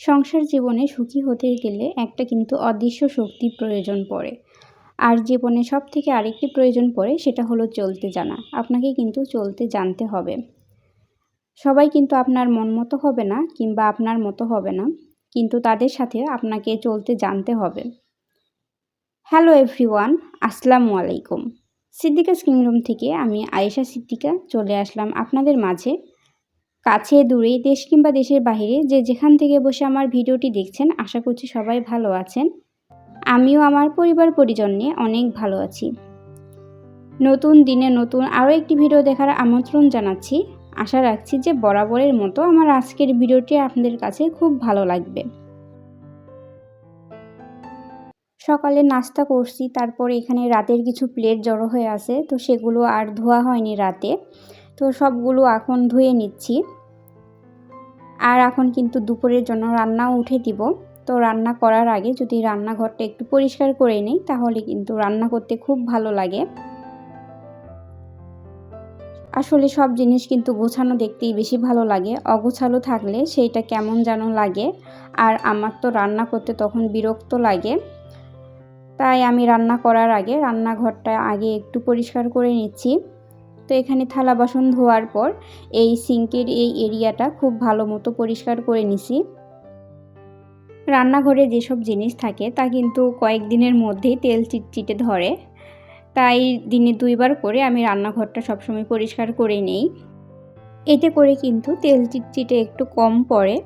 সংসার জীবনে সুখী হতে গেলে একটা কিন্তু অদৃশ্য শক্তির প্রয়োজন পড়ে। আর জীবনে সব থেকে আরেকটি প্রয়োজন পড়ে, সেটা হলো চলতে জানা। আপনাকে কিন্তু চলতে জানতে হবে। সবাই কিন্তু আপনার মন মতো হবে না কিংবা আপনার মতো হবে না, কিন্তু তাদের সাথে আপনাকে চলতে জানতে হবে। হ্যালো এভরিওয়ান, আসসালামু আলাইকুম। সিদ্দিকা স্কিম থেকে আমি আয়েশা সিদ্দিকা চলে আসলাম আপনাদের মাঝে। কাছে, দূরে, দেশ কিংবা দেশের বাইরে যে যেখান থেকে বসে আমার ভিডিওটি দেখছেন, আশা করছি সবাই ভালো আছেন। আমিও আমার পরিবার পরিজন নিয়ে অনেক ভালো আছি। নতুন দিনে নতুন আরও একটি ভিডিও দেখার আমন্ত্রণ জানাচ্ছি। আশা রাখছি যে বরাবরের মতো আমার আজকের ভিডিওটি আপনাদের কাছে খুব ভালো লাগবে। সকালে নাস্তা করছি, তারপর এখানে রাতের কিছু প্লেট জড়ো হয়ে আছে, তো সেগুলো আর ধোয়া হয়নি রাতে। তো সবগুলো এখন ধুয়ে নিচ্ছি। আর এখন কিন্তু দুপুরের জন্য রান্নাও উঠে দিব। তো রান্না করার আগে যদি রান্নাঘরটা একটু পরিষ্কার করে নিই, তাহলে কিন্তু রান্না করতে খুব ভালো লাগে। আসলে সব জিনিস কিন্তু গোছানো দেখতেই বেশি ভালো লাগে। অগোছালো থাকলে সেইটা কেমন যেন লাগে। আর আমার তো রান্না করতে তখন বিরক্ত লাগে। তাই আমি রান্না করার আগে রান্নাঘরটা আগে একটু পরিষ্কার করে নিচ্ছি। তো এখানে থালা বাসন ধোয়ার পর এই সিঙ্কের এই এরিয়াটা খুব ভালো মতো পরিষ্কার করে নিছি। রান্নাঘরে যেসব জিনিস থাকে তা কিন্তু কয়েকদিনের মধ্যেই তেল চিটচিটে ধরে। তাই দিনে দুইবার করে আমি রান্নাঘরটা সবসময় পরিষ্কার করে নেই। এতে করে কিন্তু তেল চিটচিটে একটু কম পড়ে।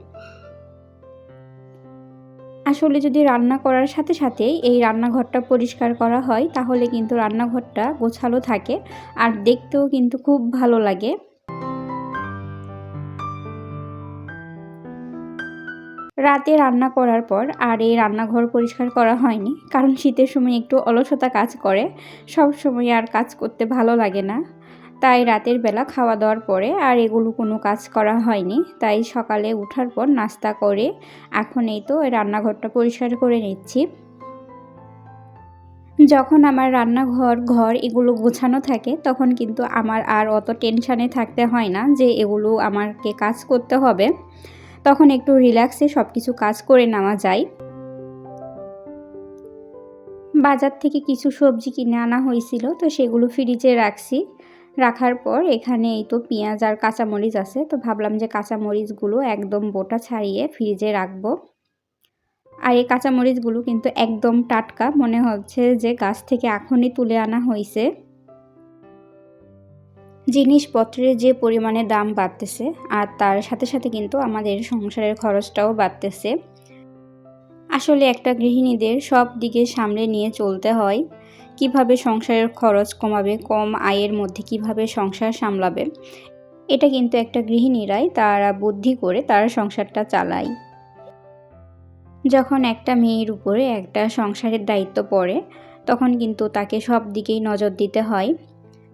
আসলে যদি রান্না করার সাথে সাথে এই রান্নাঘরটা পরিষ্কার করা হয়, তাহলে কিন্তু রান্নাঘরটা গোছালো থাকে আর দেখতেও কিন্তু খুব ভালো লাগে। রাতে রান্না করার পর আর এই রান্নাঘর পরিষ্কার করা হয়নি, কারণ শীতের সময় একটু অলসতা কাজ করে, সব সময় আর কাজ করতে ভালো লাগে না। তাই রাতের বেলা খাওয়া দাওয়ার পরে আর এগুলো কোনো কাজ করা হয়নি। তাই সকালে উঠার পর নাস্তা করে এখন এই তো রান্নাঘরটা পরিষ্কার করে নিচ্ছি। যখন আমার রান্নাঘর, ঘর এগুলো গোছানো থাকে, তখন কিন্তু আমার আর অত টেনশানে থাকতে হয় না যে এগুলো আমাকে কাজ করতে হবে। তখন একটু রিল্যাক্সে সব কিছু কাজ করে নেওয়া যায়। বাজার থেকে কিছু সবজি কিনে আনা হয়েছিল, তো সেগুলো ফ্রিজে রাখছি। রাখার পর এখানে এই তো পেঁয়াজ আর কাঁচামরিচ আছে। তো ভাবলাম যে কাঁচামরিচগুলো একদম বোটা ছাড়িয়ে ফ্রিজে রাখব। আর এই কাঁচামরিচগুলো কিন্তু একদম টাটকা। মনে হচ্ছে যে গাছ থেকে এখনই তুলে আনা হয়েছে জিনিসপত্রের যে পরিমাণে দাম বাড়তেছে আর তার সাথে সাথে কিন্তু আমাদের সংসারের খরচটাও বাড়তেছে। আসলে একটা গৃহিণীদের সব দিকে সামলে নিয়ে চলতে হয়। কীভাবে সংসারের খরচ কমাবে, কম আয়ের মধ্যে কীভাবে সংসার সামলাবে, এটা কিন্তু একটা গৃহিণীরাই তারা বুদ্ধি করে তারা সংসারটা চালায়। যখন একটা মেয়ের উপরে একটা সংসারের দায়িত্ব পড়ে, তখন কিন্তু তাকে সব দিকেই নজর দিতে হয়।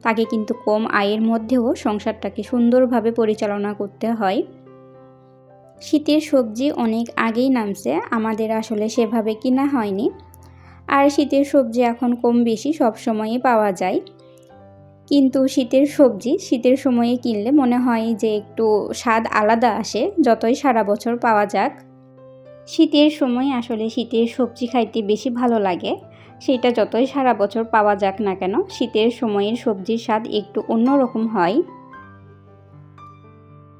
তাকে কিন্তু কম আয়ের মধ্যেও সংসারটাকে সুন্দরভাবে পরিচালনা করতে হয়। শীতের সবজি অনেক আগেই নামছে, আমাদের আসলে সেভাবে কিনা হয়নি। আর শীতের সবজি এখন কম বেশি সব সময়ই পাওয়া যায়। কিন্তু শীতের সবজি, শীতের সময়ে কিনলে মনে হয় যে একটু স্বাদ আলাদা আসে, যতই সারা বছর পাওয়া যাক। শীতের সময় আসলে শীতের সবজি খাইতে বেশি ভালো লাগে। সেটা যতই সারা বছর পাওয়া যাক না কেন, শীতের সময়ের সবজির স্বাদ একটু অন্যরকম হয়।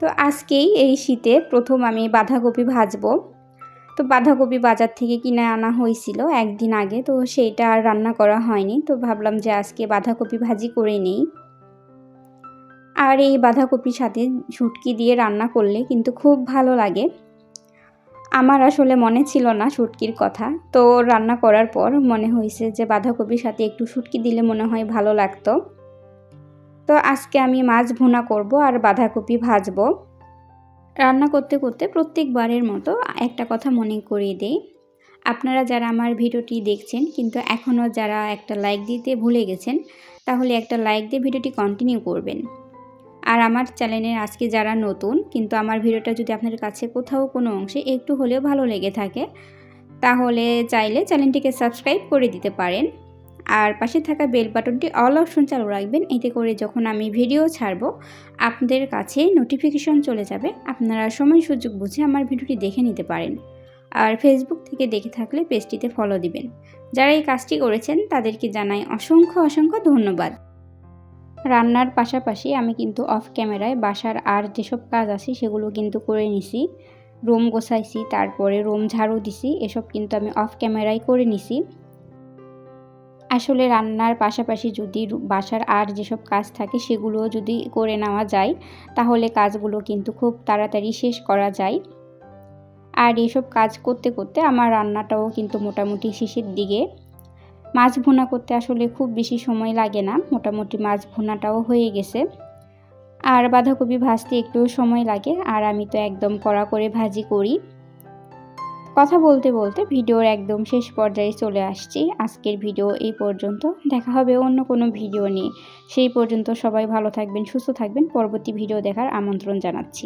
তো আজকেই এই শীতে প্রথম আমি বাঁধাকপি ভাজবো। তো বাঁধাকপি বাজার থেকে কিনে আনা হয়েছিল একদিন আগে, তো সেইটা আর রান্না করা হয়নি। তো ভাবলাম যে আজকে বাঁধাকপি ভাজি করে নেই। আর এই বাঁধাকপির সাথে ঝুটকি দিয়ে রান্না করলে কিন্তু খুব ভালো লাগে। আমার আসলে মনে ছিল না শুটকির কথা। তো রান্না করার পর মনে হয়েছে যে বাঁধাকপির সাথে একটু শুটকি দিলে মনে হয় ভালো লাগতো। তো আজকে আমি মাছ ভুনা করব আর বাঁধাকপি ভাজবো। রান্না করতে করতে প্রত্যেকবারের মতো একটা কথা মনে করিয়ে দেই। আপনারা যারা আমার ভিডিওটি দেখছেন কিন্তু এখনও যারা একটা লাইক দিতে ভুলে গেছেন, তাহলে একটা লাইক দিয়ে ভিডিওটি কন্টিনিউ করবেন। আর আমার চ্যানেলের আজকে যারা নতুন কিন্তু আমার ভিডিওটা যদি আপনার কাছে কোথাও কোনো অংশে একটু হলেও ভালো লেগে থাকে, তাহলে চাইলে চ্যানেলটিকে সাবস্ক্রাইব করে দিতে পারেন। আর পাশে থাকা বেল বাটনটি অল অপশন চালু রাখবেন। এতে করে যখন আমি ভিডিও ছাড়বো, আপনাদের কাছে নোটিফিকেশন চলে যাবে। আপনারা সময় সুযোগ বুঝে আমার ভিডিওটি দেখে নিতে পারেন। আর ফেসবুক থেকে দেখে থাকলে পেজটিতে ফলো দিবেন। যারা এই কাজটি করেছেন, তাদেরকে জানাই অসংখ্য অসংখ্য ধন্যবাদ। রান্নার পাশাপাশি আমি কিন্তু অফ ক্যামেরায় বাসার আর যেসব কাজ আছে, সেগুলো কিন্তু করে নিছি। রুম গোছাইছি, তারপরে রুম ঝাড়ু দিছি, এসব কিন্তু আমি অফ ক্যামেরায় করে নিছি। আসলে রান্নার পাশাপাশি যদি বাসার আর যেসব কাজ থাকে সেগুলো যদি করে নেওয়া যায়, তাহলে কাজগুলো কিন্তু খুব তাড়াতাড়ি শেষ করা যায়। আর এসব কাজ করতে করতে আমার রান্নাটাও কিন্তু মোটামুটি শেষের দিকে। মাছ ভুনা করতে আসলে খুব বেশি সময় লাগে না, মোটামুটি মাছ ভুনাটাও হয়ে গেছে। আর বাঁধাকপি ভাজতে একটু সময় লাগে, আর আমি তো একদম কড়া করে ভাজি করি। কথা বলতে বলতে ভিডিওর একদম শেষ পর্যায়ে চলে আসছি। আজকের ভিডিও এই পর্যন্ত। দেখা হবে অন্য কোনো ভিডিও নিয়ে। সেই পর্যন্ত সবাই ভালো থাকবেন, সুস্থ থাকবেন। পরবর্তী ভিডিও দেখার আমন্ত্রণ জানাচ্ছি।